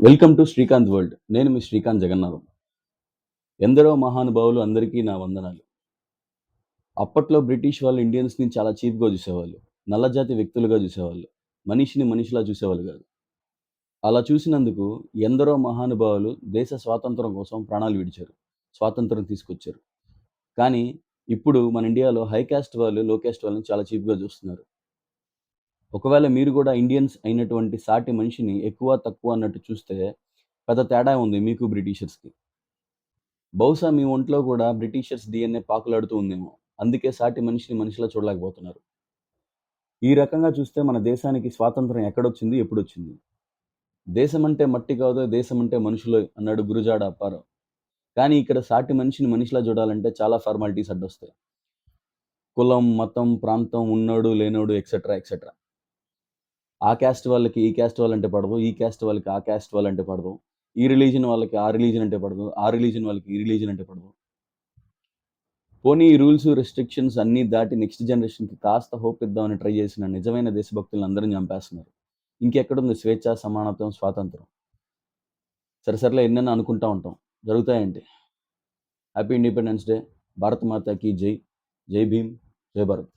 Welcome to Srikanth world నేను మీ శ్రీకాంత్ జగన్నాథం. ఎందరో మహానుభావులు అందరికీ నా వందనాలు. అప్పట్లో బ్రిటిష్ వాళ్ళు ఇండియన్స్ని చాలా చీప్గా చూసేవాళ్ళు. నల్లజాతి వ్యక్తులుగా చూసేవాళ్ళు. మనిషిని మనిషిలా చూసేవాళ్ళు కాదు. అలా చూసినందుకు ఎందరో మహానుభావులు దేశ స్వాతంత్రం కోసం ప్రాణాలు విడిచారు. స్వాతంత్రం తీసుకొచ్చారు. కానీ ఇప్పుడు మన ఇండియాలో హై కాస్ట్ వాళ్ళు లో కాస్ట్ వాళ్ళని చాలా చీప్గా చూస్తున్నారు. ఒకవేళ మీరు కూడా ఇండియన్స్ అయినటువంటి సాటి మనిషిని ఎక్కువ తక్కువ అన్నట్టు చూస్తే పెద్ద తేడా ఉంది మీకు బ్రిటిషర్స్కి. బహుశా మీ ఒంట్లో కూడా బ్రిటిషర్స్ డిఎన్ఏ పాకులాడుతూ ఉందేమో. అందుకే సాటి మనిషిని మనిషిలా చూడలేకపోతున్నారు. ఈ రకంగా చూస్తే మన దేశానికి స్వాతంత్రం ఎక్కడొచ్చింది ఎప్పుడొచ్చింది? దేశం అంటే మట్టి కాదు దేశం అంటే మనుషులు అన్నాడు గురుజాడ అప్పారావు. కానీ ఇక్కడ సాటి మనిషిని మనిషిలా చూడాలంటే చాలా ఫార్మాలిటీస్ అడ్డొస్తాయి. కులం మతం ప్రాంతం ఉన్నోడు లేనోడు ఎక్సెట్రా ఎక్సెట్రా ఆ క్యాస్ట్ వాళ్ళకి ఈ క్యాస్ట్ వాళ్ళంటే పడదు ఈ క్యాస్ట్ వాళ్ళకి ఆ క్యాస్ట్ వాళ్ళంటే పడదు ఈ రిలీజన్ వాళ్ళకి ఆ రిలీజన్ అంటే పడదు ఆ రిలీజన్ వాళ్ళకి ఈ రిలీజన్ అంటే పడదు. పోనీ ఈ రూల్స్ రెస్ట్రిక్షన్స్ అన్నీ దాటి నెక్స్ట్ జనరేషన్కి కాస్త హోప్ ఇద్దామని ట్రై చేసిన నిజమైన దేశభక్తులను అందరం చంపేస్తున్నారు. ఇంకెక్కడుంది? స్వేచ్ఛ సమానత్వం స్వాతంత్రం? సరే సరేలే ఎన్నెన్నో అనుకుంటా ఉంటాం. జరుగుతాయండి హ్యాపీ ఇండిపెండెన్స్ డే. భారత్ మాతాకి జై. జై భీమ్. జై భారత్.